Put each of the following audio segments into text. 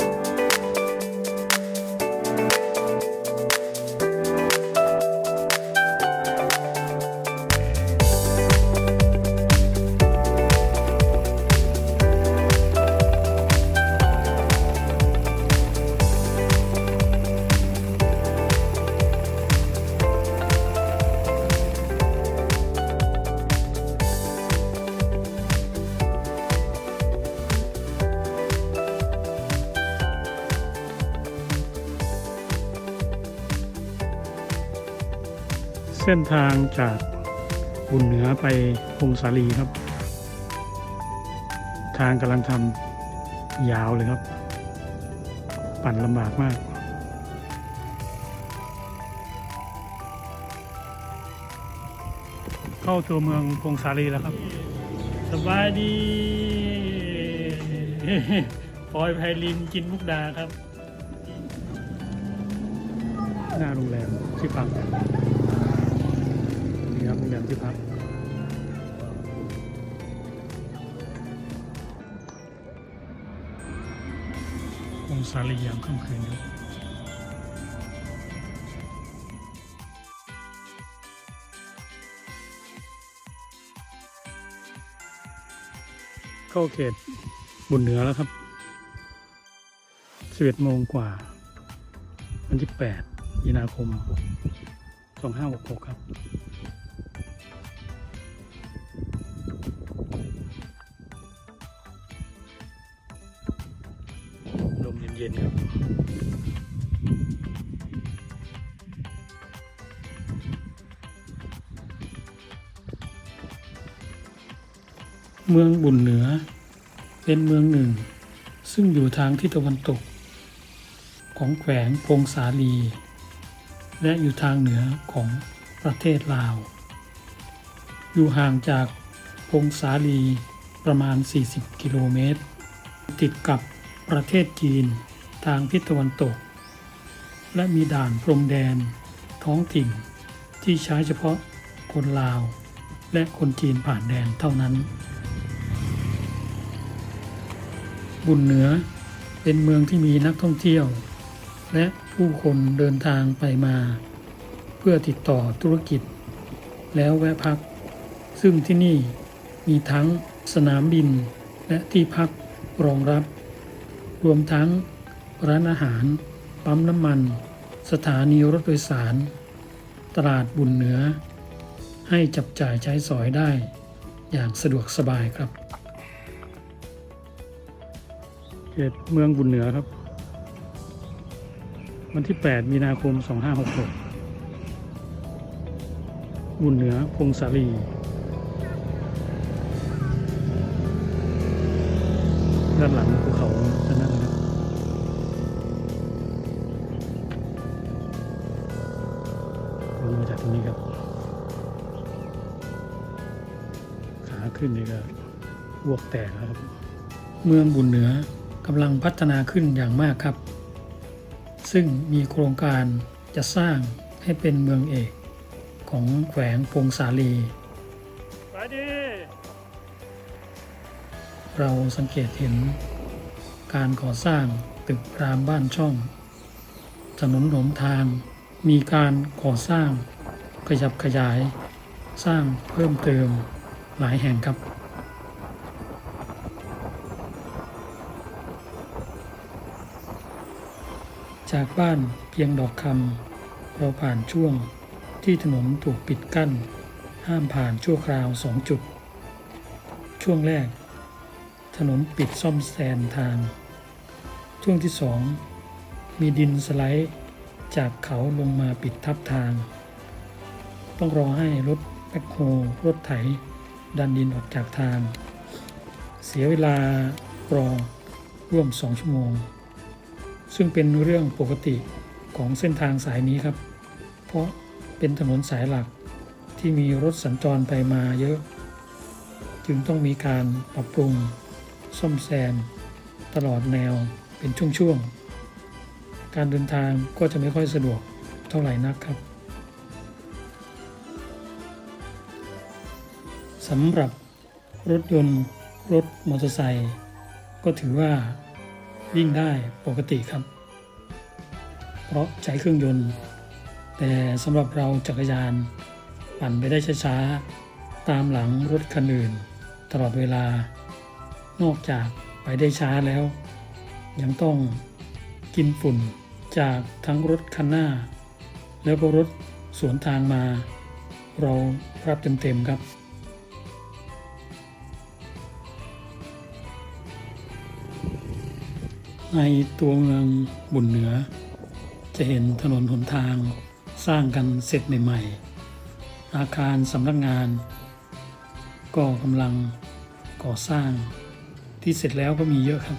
you เส้นทางจากบุญเหนือไปพงสาลีครับ ทางกำลังทำยาวเลยครับ ปั่นลำบากมากเข้าตัวเมืองพงสาลีแล้วครับ สบายดีปอยไพลินกินมุกดาครับ หน้าโรงแรมที่พักนี่ครับโรง แรมที่พักองศาลียามค่ำคืนครับเข้าเขตบุญเหนือแล้วครับ11โมงกว่าวันที่8มีนาคม 2566 ครับ เย็นครับเมืองบุญเหนือ เป็นเมืองหนึ่ง ซึ่งอยู่ทางทิศตะวันตก ของแขวงพงสาลี และอยู่ทางเหนือของประเทศลาว อยู่ห่างจากพงสาลีประมาณ 40 กิโลเมตร ติดกับประเทศจีน ทางทิศตะวันตก และมีด่านพรมแดน ท้องถิ่น ที่ใช้เฉพาะคนลาว และคนจีนผ่านแดนเท่านั้น บุญเหนือเป็นเมืองที่มีนักท่องเที่ยว และผู้คนเดินทางไปมา เพื่อติดต่อธุรกิจ แล้วแวะพัก ซึ่งที่นี่มีทั้งสนามบินและที่พักรองรับ รวมทั้ง ร้านอาหาร ปั๊มน้ำมัน สถานีรถโดยสาร ตลาดบุญเหนือ ให้จับจ่ายใช้สอยได้ อย่างสะดวกสบายครับเขตเมืองบุญเหนือครับ วันที่ 8 มีนาคม 2566 บุญเหนือพงสาลีด้านหลังภูเขา มาจากตรงนี้ครับขาขึ้นนี่ก็อ้วกแตกแล้วครับ เมืองบุญเหนือกำลังพัฒนาขึ้นอย่างมากครับ ซึ่งมีโครงการจะสร้างให้เป็นเมืองเอกของแขวงพงสาลีไปดีเราสังเกตเห็นการก่อสร้างตึกรามบ้านช่อง ถนนหนทางมีการก่อสร้าง ขยับขยาย สร้างเพิ่มเติมหลายแห่งครับ จากบ้านเพียงดอกคำเราผ่านช่วงที่ถนนถูกปิดกั้น ห้ามผ่านชั่วคราวสองจุด ช่วงแรก ถนนปิดซ่อมแซมทาง ช่วงที่สองมีดินสไลด์จากเขาลงมาปิดทับทาง ต้องรอให้รถแบคโฮรถไถ ดันดินออกจากทาง เสียเวลารอร่วมสองชั่วโมง ซึ่งเป็นเรื่องปกติของเส้นทางสายนี้ครับ เพราะเป็นถนนสายหลักที่มีรถสัญจรไปมาเยอะ จึงต้องมีการปรับปรุงซ่อมแซม ตลอดแนวเป็นช่วงๆ การเดินทางก็จะไม่ค่อยสะดวกเท่าไหร่นักครับ สำหรับรถยนต์รถมอเตอร์ไซค์ก็ถือว่าวิ่งได้ปกติครับ เพราะใช้เครื่องยนต์ แต่สำหรับเราจักรยาน ปั่นไปได้ช้าๆตามหลังรถคันอื่น ตลอดเวลา นอกจากไปได้ช้าแล้ว ยังต้องกินฝุ่นจากทั้งรถคันหน้า แล้วก็รถสวนทางมา เรารับเต็มๆครับ ในตัวเมืองบุญเหนือ จะเห็นถนนหนทางสร้างกันเสร็จใหม่ๆ อาคารสำนักงาน ก็กำลังก่อสร้างที่เสร็จแล้วก็มีเยอะครับ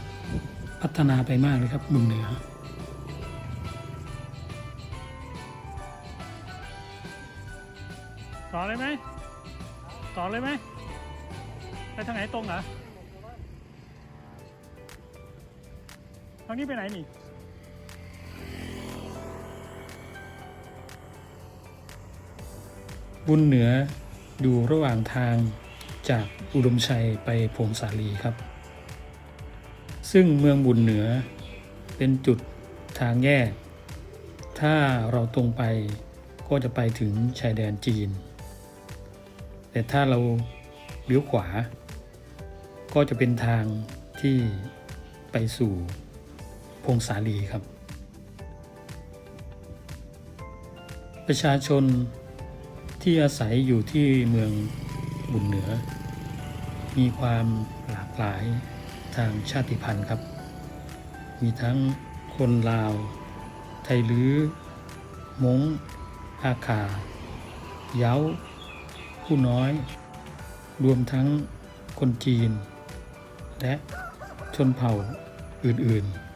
พัฒนาไปมากเลยครับบุญเหนือต่อเลยไหมต่อเลยไหมไปทางไหนตรงเหรอ ทางนี้ไปไหนนี่บุญเหนืออยู่ระหว่างทางจากอุดมชัยไปพงสาลีครับ ซึ่งเมืองบุญเหนือเป็นจุดทางแยก ถ้าเราตรงไปก็จะไปถึงชายแดนจีน แต่ถ้าเราเลี้ยวขวา ก็จะเป็นทางที่ไปสู่ พงสาลีครับ ประชาชนที่อาศัยอยู่ที่เมืองบุญเหนือ มีความหลากหลายทางชาติพันธุ์ครับ มีทั้งคนลาว ไทยลื้อมง้งอาคา เย้า ผู้น้อย รวมทั้งคนจีน และชนเผ่าอื่น ๆ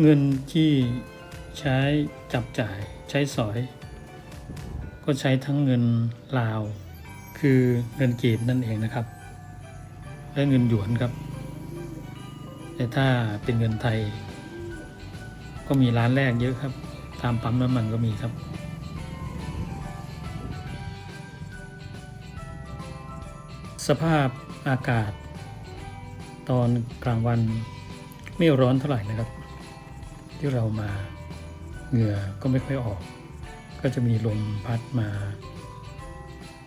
เงินที่ใช้จับจ่ายใช้สอย ก็ใช้ทั้งเงินลาว คือเงินกีบนั่นเองนะครับ และเงินหยวนครับ แต่ถ้าเป็นเงินไทย ก็มีร้านแรกเยอะครับ ตามปั๊มน้ำมันก็มีครับสภาพอากาศ ตอนกลางวันไม่ร้อนเท่าไหร่นะครับ ที่เรามาเหงื่อก็ไม่ค่อยออก ก็จะมีลมพัดมา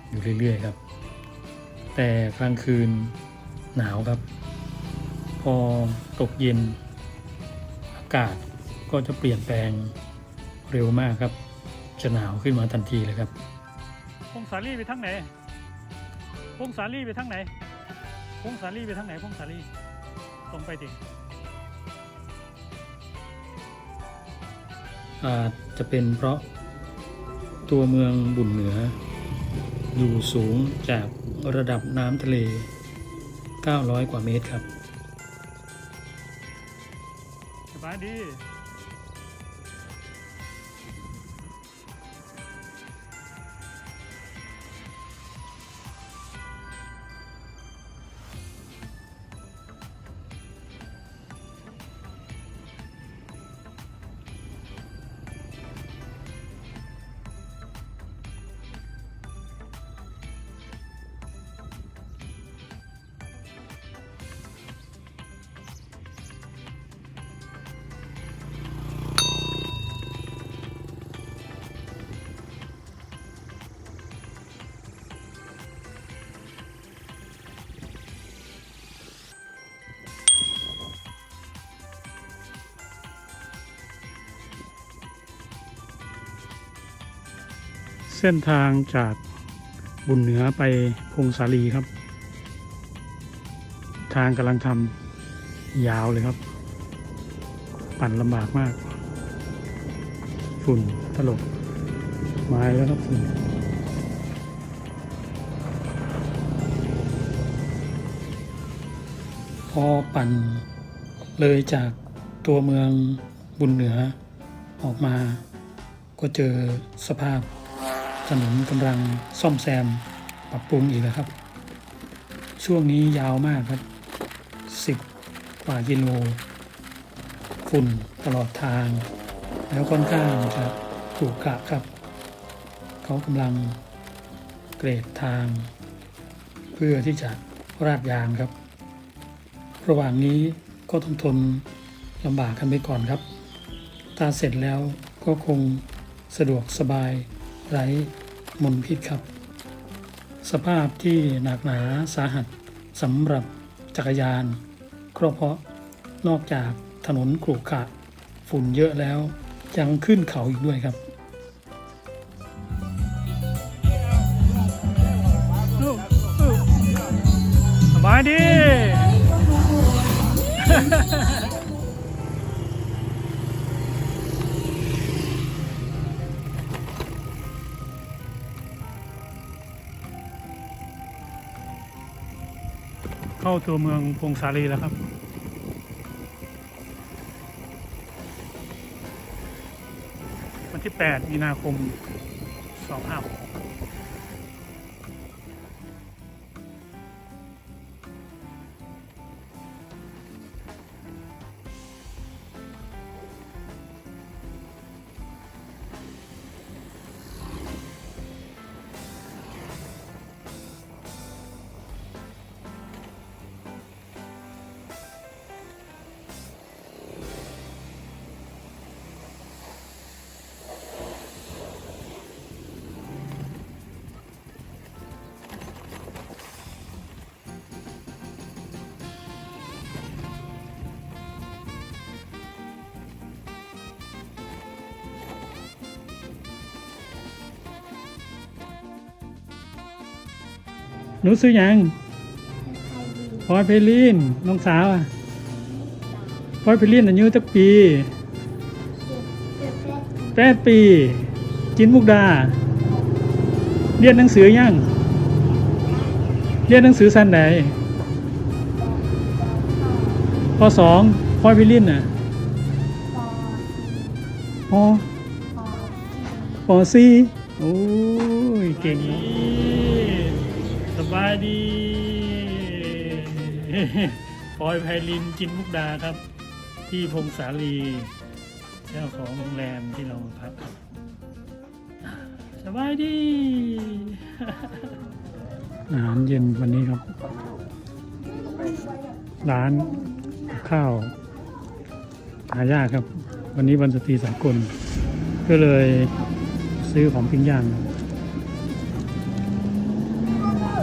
อยู่เรื่อยๆครับ แต่กลางคืนหนาวครับ พอตกเย็น อากาศก็จะเปลี่ยนแปลงเร็วมากครับ จะหนาวขึ้นมาทันทีเลยครับพงสาลีไปทางไหนพงสาลีไปทางไหนพงสาลีไปทางไหนพงสาลีตรงไปดิ อาจจะเป็นเพราะตัวเมืองบุญเหนือ อยู่สูงจากระดับน้ำทะเล 900 กว่าเมตรครับสบายดี เส้นทางจากบุญเหนือไปพงสาลีครับ ทางกำลังทำยาวเลยครับ ปั่นลำบากมาก ฝุ่นตลบไม้แล้วครับฝุ่นพอปั่นเลยจากตัวเมืองบุญเหนือออกมา ก็เจอสภาพ ถนนกำลังซ่อมแซมปรับปรุงอีกแล้วครับ ช่วงนี้ยาวมากครับสิบกว่ากิโลฝุ่นตลอดทาง แล้วค่อนข้างจะขรุขระครับ เขากำลังเกรดทาง เพื่อที่จะราดยางครับ ระหว่างนี้ก็ต้องทนลำบากกันไปก่อนครับถ้าเสร็จแล้วก็คงสะดวกสบาย ไร้มลพิษครับ สภาพที่หนักหนาสาหัสสำหรับจักรยานเพราะเพราะนอกจากถนนขรุขระฝุ่นเยอะแล้วยังขึ้นเขาอีกด้วยครับาตัวเมืองพงสาลีแล้วครับ วันที่ 8 มีนาคม 2566 หนูซื้อหยังพลอยเพลินน้องสาวอะพลอยเพลินอายุจักปีแปดปี จินมุกดา เรียนหนังสือยังเรียนหนังสือสั้นไหนปสองพลอยเพลินน่ะปปสี่โอ้ย เก่งเนาะส บายดีปอยไพลินจินมุกดาครับ ที่พงสาลีเจ้าของโรงแรมที่เราพักครับสบายดีอาหารเย็นวันนี้ครับ ร้านข้าวหายากครับ วันนี้วันสตรีสากล ก็เลยซื้อของปิ้งย่าง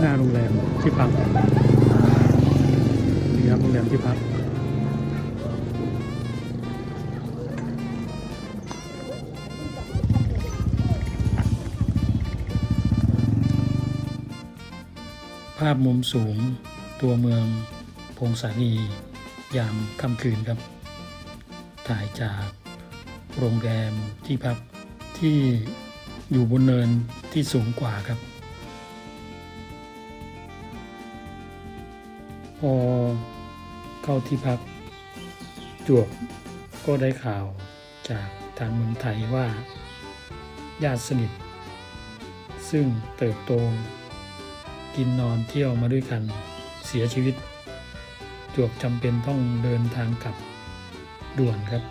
หน้าโรงแรมที่พักนี่ครับโรงแรมที่พักภาพมุมสูงตัวเมืองพงศาลียามค่ำคืนครับ ถ่ายจากโรงแรมที่พักที่อยู่บนเนินที่สูงกว่าครับ พอเข้าที่พักจวบก็ได้ข่าวจากทางเมืองไทยว่า ญาติสนิท ซึ่งเติบโต กินนอนเที่ยวมาด้วยกันเสียชีวิต จวบจำเป็นต้องเดินทางกลับด่วนครับ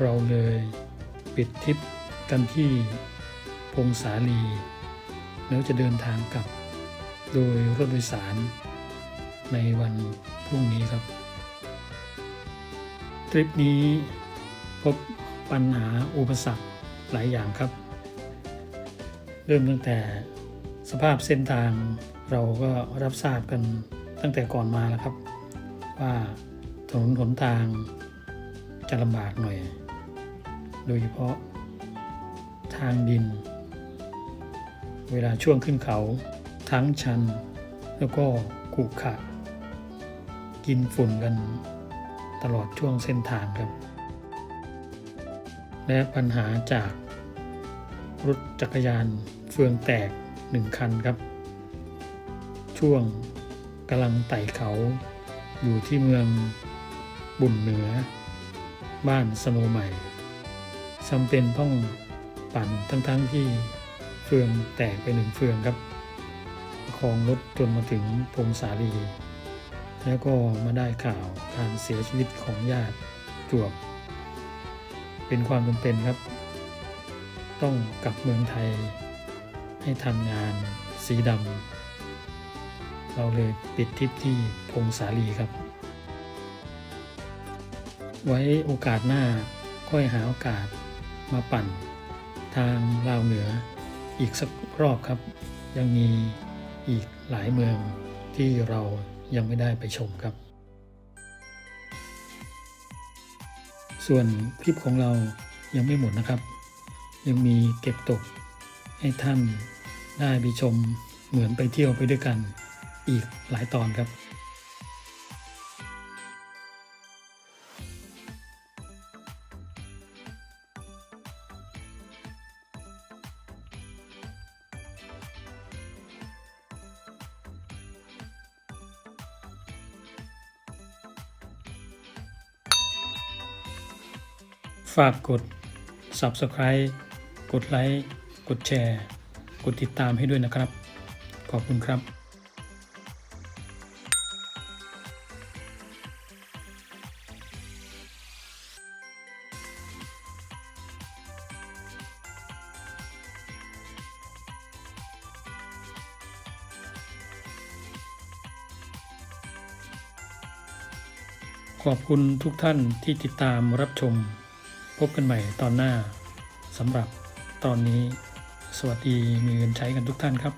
เราเลยปิดทริปกันที่พงสาลี แล้วจะเดินทางกลับ โดยรถโดยสาร ในวันพรุ่งนี้ครับ ทริปนี้พบปัญหาอุปสรรคหลายอย่างครับ เริ่มตั้งแต่สภาพเส้นทางเราก็รับทราบกันตั้งแต่ก่อนมาแล้วครับ ว่าถนนหนทางจะลำบากหน่อย โดยเฉพาะทางดิน เวลาช่วงขึ้นเขา ทั้งชัน แล้วก็ขรุขระ กินฝุ่นกันตลอดช่วงเส้นทางครับ และปัญหาจากรถจักรยานเฟืองแตกหนึ่งคันครับ ช่วงกำลังไต่เขาอยู่ที่เมืองบุญเหนือ บ้านสโนใหม่จำเป็นต้องปั่นทั้งๆทที่เฟืองแตกไปหนึ่งเฟืองครับประคองรถจนมาถึงพงสาลี แล้วก็มาได้ข่าวการเสียชีวิตของญาติจวบ เป็นความจำเป็นครับ ต้องกลับเมืองไทย ให้ทันงานสีดำเราเลยปิดทริปที่พงสาลีครับ ไว้โอกาสหน้าค่อยหาโอกาสมาปั่น ทางลาวเหนืออีกสักรอบครับ ยังมีอีกหลายเมืองที่เรา ยังไม่ได้ไปชมครับ ส่วนคลิปของเรายังไม่หมดนะครับ ยังมีเก็บตกให้ท่านได้ไปชมเหมือนไปเที่ยวไปด้วยกันอีกหลายตอนครับ ฝากกด Subscribe กดไลค์กดแชร์ กดติดตามให้ด้วยนะครับ ขอบคุณครับขอบคุณทุกท่านที่ติดตามรับชม พบกันใหม่ตอนหน้าสำหรับตอนนี้ สวัสดีมีเงินใช้กันทุกท่านครับ